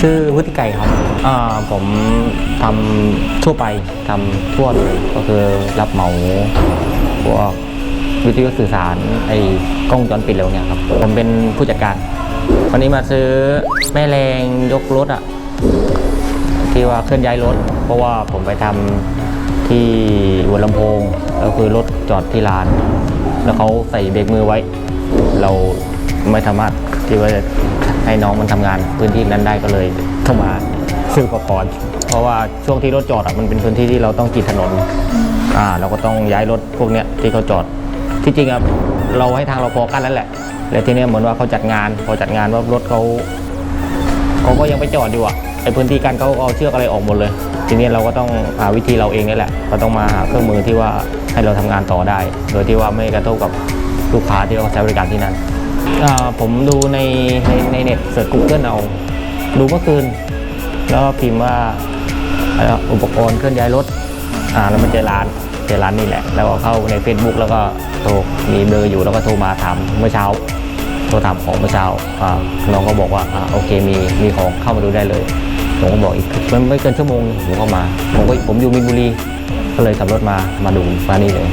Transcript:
ชื่อวุฒิไก่ครับอ่าผมทำทั่วไปทำทั่วเลยก็คือรับเหมาพวกวิทยุสื่อสารไอ้กล้องวงจรปิดเร็วเนี่ยครับ ผมเป็นผู้จัดการ วันนี้มาซื้อแม่แรงยกรถอะที่ว่าเคลื่อนย้ายรถ เพราะว่าผมไปทำที่หัวลำโพงก็คือรถจอดที่ร้าน แล้วเขาใส่เบรกมือไว้ เรา ไม่สามารถที่ว่าจะให้น้องมันทำงานพื้นที่นั้นได้ก็เลยต้องมาซื้ออุปกรณ์ เพราะว่าช่วงที่รถจอดอะมันเป็นพื้นที่ที่เราต้องกินถนนอ่าเราก็ต้องย้ายรถพวกเนี้ยที่เขาจอด ที่จริงอะเราให้ทางเราพอกันแล้วแหละแล้วทีเนี้ยเหมือนว่าเขาจัดงาน พอจัดงานว่ารถเขาเขาก็ยังไปจอดอยู่อะไอพื้นที่กันเขาเอาเชือกอะไรออกหมดเลย ทีนี้เราก็ต้องหาวิธีเราเองนี่แหละ ก็ต้องมาหาเครื่องมือที่ว่าให้เราทำงานต่อได้ โดยที่ว่าไม่กระทบกับลูกค้าที่เขาใช้บริการที่นั้นอ่า ผมดูในในในเน็ตเสิร์ช Google เอา ดูเมื่อคืน แล้วพิมพ์ว่าอุปกรณ์เคลื่อนย้ายรถอ่าแล้วมันเจอร้านเจอร้านนี่แหละ แล้วก็เข้าใน Facebook แล้วก็โทรมีเบอร์อยู่แล้วก็โทรมาถามเมื่อเช้าโทรถามของเมื่อเช้าน้องก็บอกว่าอ่าโอเคมีมีของเข้ามาดูได้เลยผมก็บอกอีกมันไม่เกินชั่วโมงผมเข้ามาผมก็ผมอยู่มินบุรีก็เลยขับรถมามาดูมานี่เลย